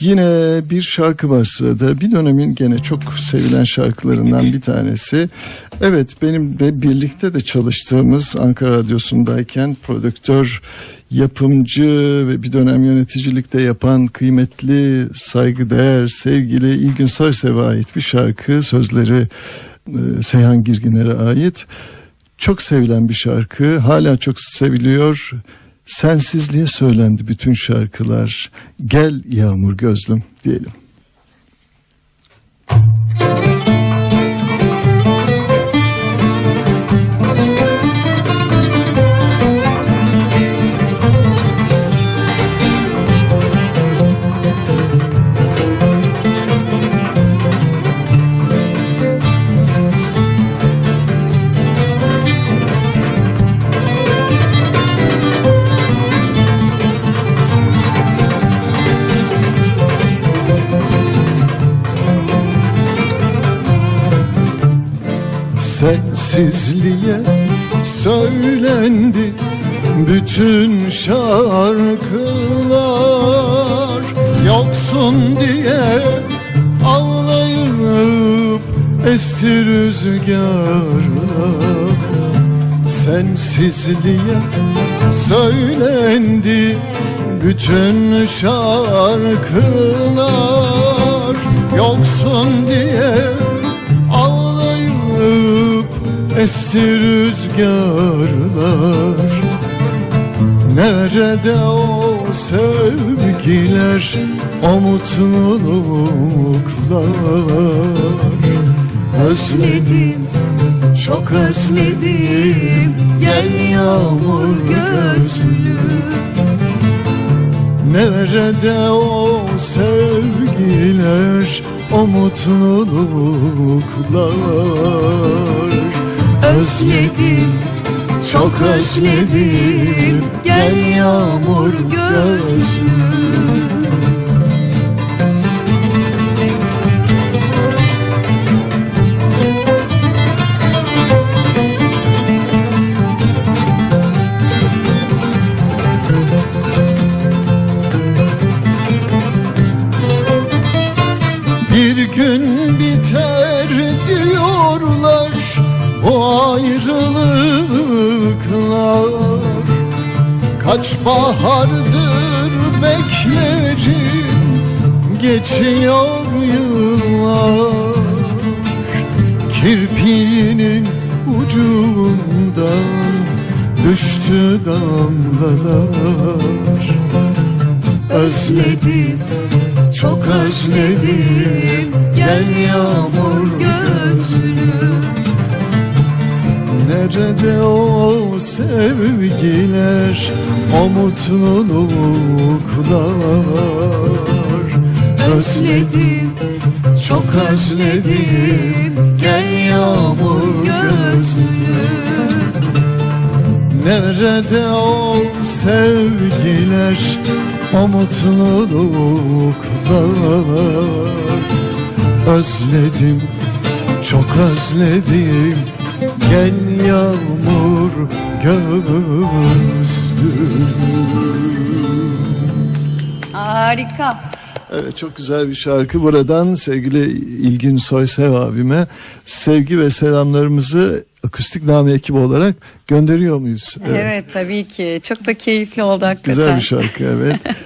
Yine bir şarkı var sırada. Bir dönemin gene çok sevilen şarkılarından bir tanesi. Evet benimle birlikte de çalıştığımız Ankara Radyosu'ndayken prodüktör, yapımcı ve bir dönem yöneticilikte yapan kıymetli, saygıdeğer, sevgili İlgün Soysev'e ait bir şarkı. Sözleri e, Seyhan Girginer'e ait. Çok sevilen bir şarkı. Hala çok seviliyor. Sensizliğe söylendi bütün şarkılar. Gel yağmur gözlüm diyelim. Sensizliğe söylendi bütün şarkılar. Yoksun diye ağlayıp esti rüzgarlar. Sensizliğe söylendi bütün şarkılar. Yoksun diye esti rüzgarlar. Nerede o sevgiler, o mutluluklar? Özledim, çok özledim. Gel yağmur gözlüm Nerede o sevgiler, o mutluluklar Özledim, çok özledim. Gel yağmur gözlüm Bir gün biter diyorlar bu ayrılıklar. Kaç bahardır beklerim geçiyor yıllar. Kirpiğinin ucundan düştü damlalar. Özledim, çok özledim. Gel yağmur gözlüm Nerede o sevgiler, o mutluluklar Özledim, çok özledim Gel yağmur gözlüm Nerede o sevgiler, o mutluluklar Özledim, çok özledim Gel yağmur gözlüm Harika. Evet çok güzel bir şarkı. Buradan sevgili İlgin Soysev abime sevgi ve selamlarımızı akustik name ekibi olarak gönderiyor muyuz? Evet. tabii ki. Çok da keyifli oldu hakikaten. Güzel bir şarkı evet.